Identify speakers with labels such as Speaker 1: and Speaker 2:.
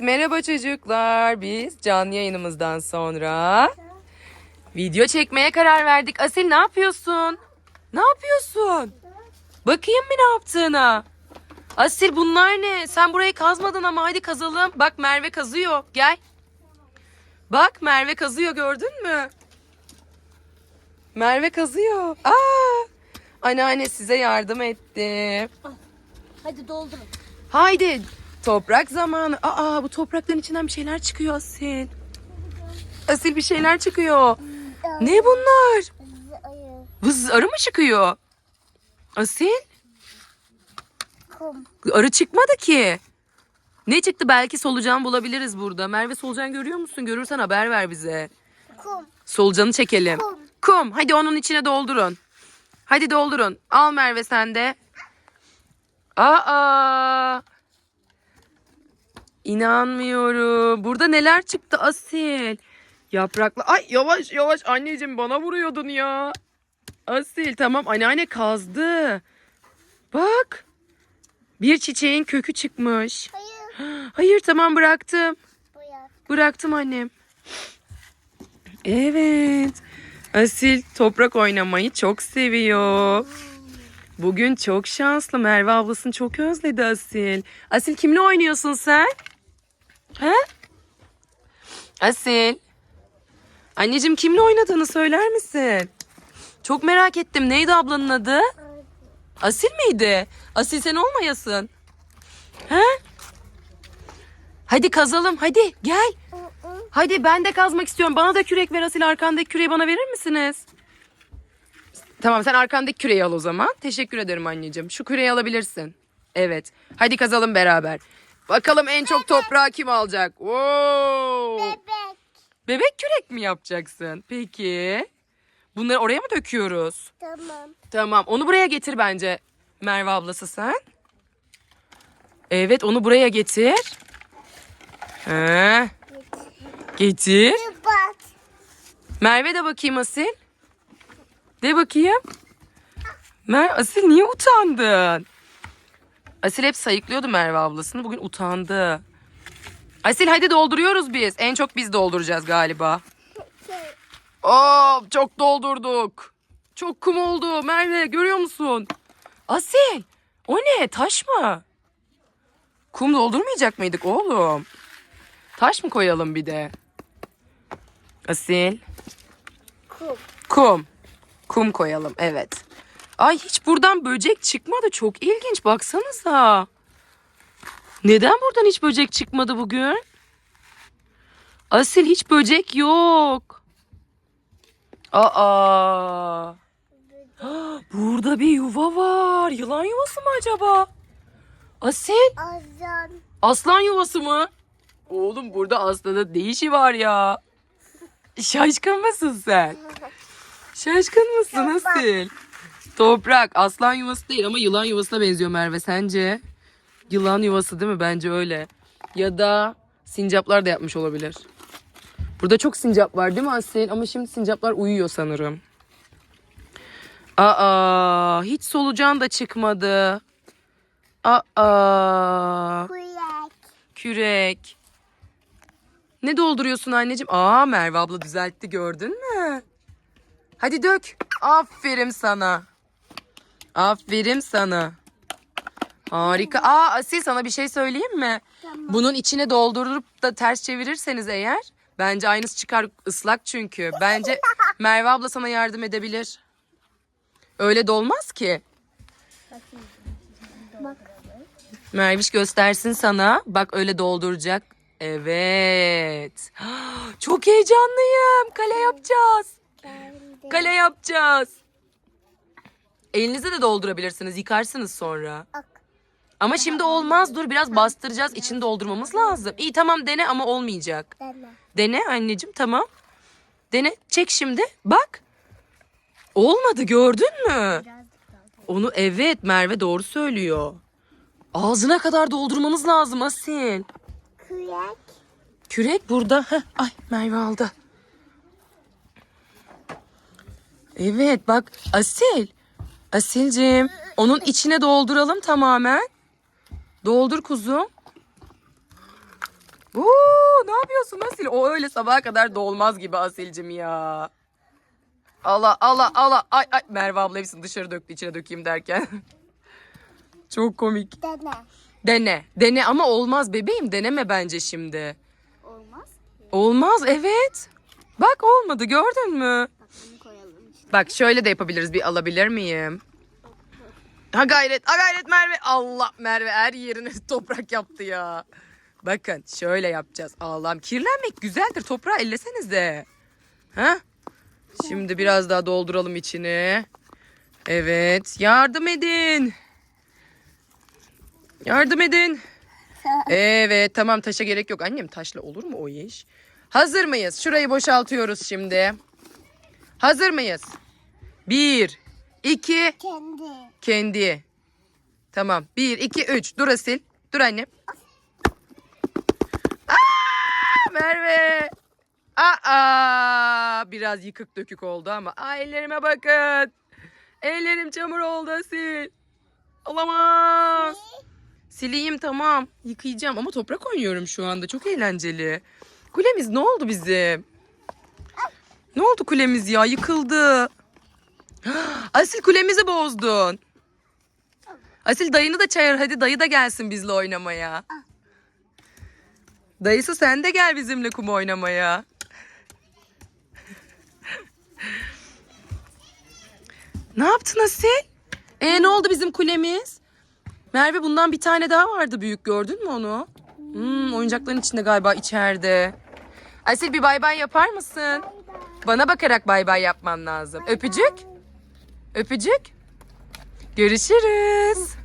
Speaker 1: merhaba çocuklar. Biz canlı yayınımızdan sonra video çekmeye karar verdik. Asil ne yapıyorsun? Ne yapıyorsun? Bakayım mı ne yaptığına? Asil bunlar ne? Sen burayı kazmadın ama hadi kazalım. Bak Merve kazıyor. Gel. Bak Merve kazıyor gördün mü? Merve kazıyor. Aa! Anneanne size yardım etti.
Speaker 2: Hadi doldurun.
Speaker 1: Haydi toprak zamanı. Aa bu toprakların içinden bir şeyler çıkıyor Asil. Asil bir şeyler çıkıyor. Ne bunlar? Vız arı mı çıkıyor? Asil
Speaker 2: Kum.
Speaker 1: arı çıkmadı ki. Ne çıktı belki solucan bulabiliriz burada. Merve solucan görüyor musun? Görürsen haber ver bize.
Speaker 2: Kum.
Speaker 1: Solucanı çekelim.
Speaker 2: Kum.
Speaker 1: Kum. Hadi onun içine doldurun. Hadi doldurun. Al Merve sen de. Aa. İnanmıyorum. Burada neler çıktı Asil? Yaprakla. Ay yavaş yavaş anneciğim bana vuruyordun ya. Asil tamam anneanne kazdı. Bak. Bir çiçeğin kökü çıkmış.
Speaker 2: Hayır.
Speaker 1: Hayır tamam bıraktım.
Speaker 2: Bırak.
Speaker 1: Bıraktım annem. Evet. Asil toprak oynamayı çok seviyor. Bugün çok şanslı. Merve ablasını çok özledi Asil. Asil kimle oynuyorsun sen? He? Asil. Anneciğim kimle oynadığını söyler misin? Çok merak ettim. Neydi ablanın adı? Asil miydi? Asil sen olmayasın. He? Hadi kazalım. Hadi gel. Hadi ben de kazmak istiyorum. Bana da kürek ver Asil. Arkandaki küreği bana verir misiniz? Tamam sen arkandaki küreği al o zaman. Teşekkür ederim anneciğim. Şu küreği alabilirsin. Evet. Hadi kazalım beraber. Bakalım en çok toprağı kim alacak? Oo!
Speaker 2: Bebek.
Speaker 1: Bebek kürek mi yapacaksın? Peki. Bunları oraya mı döküyoruz?
Speaker 2: Tamam.
Speaker 1: Tamam. Onu buraya getir bence. Merve ablası sen. Evet onu buraya getir. He. Getir.
Speaker 2: Bak.
Speaker 1: Merve de bakayım Asil. De bakayım. Mer Asil niye utandın? Asil hep sayıklıyordu Merve ablasını. Bugün utandı. Asil hadi dolduruyoruz biz. En çok biz dolduracağız galiba. Oo, çok doldurduk. Çok kum oldu. Merve görüyor musun? Asil o ne taş mı? Kum doldurmayacak mıydık oğlum? Taş mı koyalım bir de? Asil.
Speaker 2: Kum.
Speaker 1: Kum. Kum koyalım evet. Ay hiç buradan böcek çıkmadı. Çok ilginç baksanıza. Neden buradan hiç böcek çıkmadı bugün? Asil hiç böcek yok. Aa. Burada bir yuva var. Yılan yuvası mı acaba? Asil
Speaker 2: Azan.
Speaker 1: aslan yuvası mı? Oğlum burada aslanın ne işi var ya? Şaşkın mısın sen? Şaşkın mısın Asil? Toprak aslan yuvası değil ama yılan yuvasına benziyor Merve sence? Yılan yuvası değil mi? Bence öyle. Ya da sincaplar da yapmış olabilir. Burada çok sincap var değil mi Asil? Ama şimdi sincaplar uyuyor sanırım. Aa, hiç solucan da çıkmadı. Aa,
Speaker 2: Kuyak.
Speaker 1: kürek. Ne dolduruyorsun anneciğim? Aa Merve abla düzeltti gördün mü? Hadi dök. Aferin sana. Aferin sana. Harika. Aa Asil sana bir şey söyleyeyim mi? Bunun içine doldurup da ters çevirirseniz eğer bence aynısı çıkar ıslak çünkü. Bence Merve abla sana yardım edebilir. Öyle dolmaz ki.
Speaker 2: Bak.
Speaker 1: Merviş göstersin sana. Bak öyle dolduracak. Evet. Çok heyecanlıyım. Kale yapacağız. Kale yapacağız. Elinize de doldurabilirsiniz. Yıkarsınız sonra. Ama şimdi olmaz. Dur biraz bastıracağız. İçini doldurmamız lazım. İyi tamam dene ama olmayacak.
Speaker 2: Deme.
Speaker 1: Dene anneciğim tamam. Dene. Çek şimdi. Bak. Olmadı gördün mü? Onu evet Merve doğru söylüyor. Ağzına kadar doldurmamız lazım Asil.
Speaker 2: Kuyak.
Speaker 1: Kürek burada. Heh, ay Merve aldı. Evet bak Asil. Asilcim onun içine dolduralım tamamen. Doldur kuzum. Oo, ne yapıyorsun Asil? O öyle sabaha kadar dolmaz gibi Asil'cim ya. Allah Allah Allah. Ay ay Merve abla hepsini dışarı döktü içine dökeyim derken. Çok komik.
Speaker 2: Dene.
Speaker 1: Dene. Dene ama olmaz bebeğim. Deneme bence şimdi.
Speaker 2: Olmaz.
Speaker 1: Olmaz evet. Bak olmadı gördün mü?
Speaker 2: Bak bunu koyalım içine.
Speaker 1: Bak şöyle de yapabiliriz. Bir alabilir miyim? Ha gayret, ha gayret Merve. Allah Merve her yerine toprak yaptı ya. Bakın şöyle yapacağız. Allah'ım kirlenmek güzeldir. Toprağı ellesenize. Ha? Şimdi biraz daha dolduralım içini. Evet. Yardım edin. Yardım edin. Evet tamam taşa gerek yok. Annem taşla olur mu o iş? Hazır mıyız? Şurayı boşaltıyoruz şimdi. Hazır mıyız? Bir, iki,
Speaker 2: Kendi.
Speaker 1: kendi. Tamam. Bir, iki, üç. Dur Asil. Dur annem. Aa, Merve. Aa, biraz yıkık dökük oldu ama. Aa, ellerime bakın. Ellerim çamur oldu Asil. Olamaz. Sileyim tamam. Yıkayacağım ama toprak oynuyorum şu anda. Çok eğlenceli. Kulemiz ne oldu bizim? Ne oldu kulemiz ya? Yıkıldı. Asil kulemizi bozdun. Asil dayını da çağır. Hadi dayı da gelsin bizle oynamaya. Dayısı sen de gel bizimle kum oynamaya. ne yaptın Asil? E ne oldu bizim kulemiz? Merve bundan bir tane daha vardı büyük gördün mü onu? Hmm, oyuncakların içinde galiba içeride. Asil bir bay bay yapar mısın? Bana bakarak bay bay yapman lazım. Öpücük. Öpücük. Görüşürüz.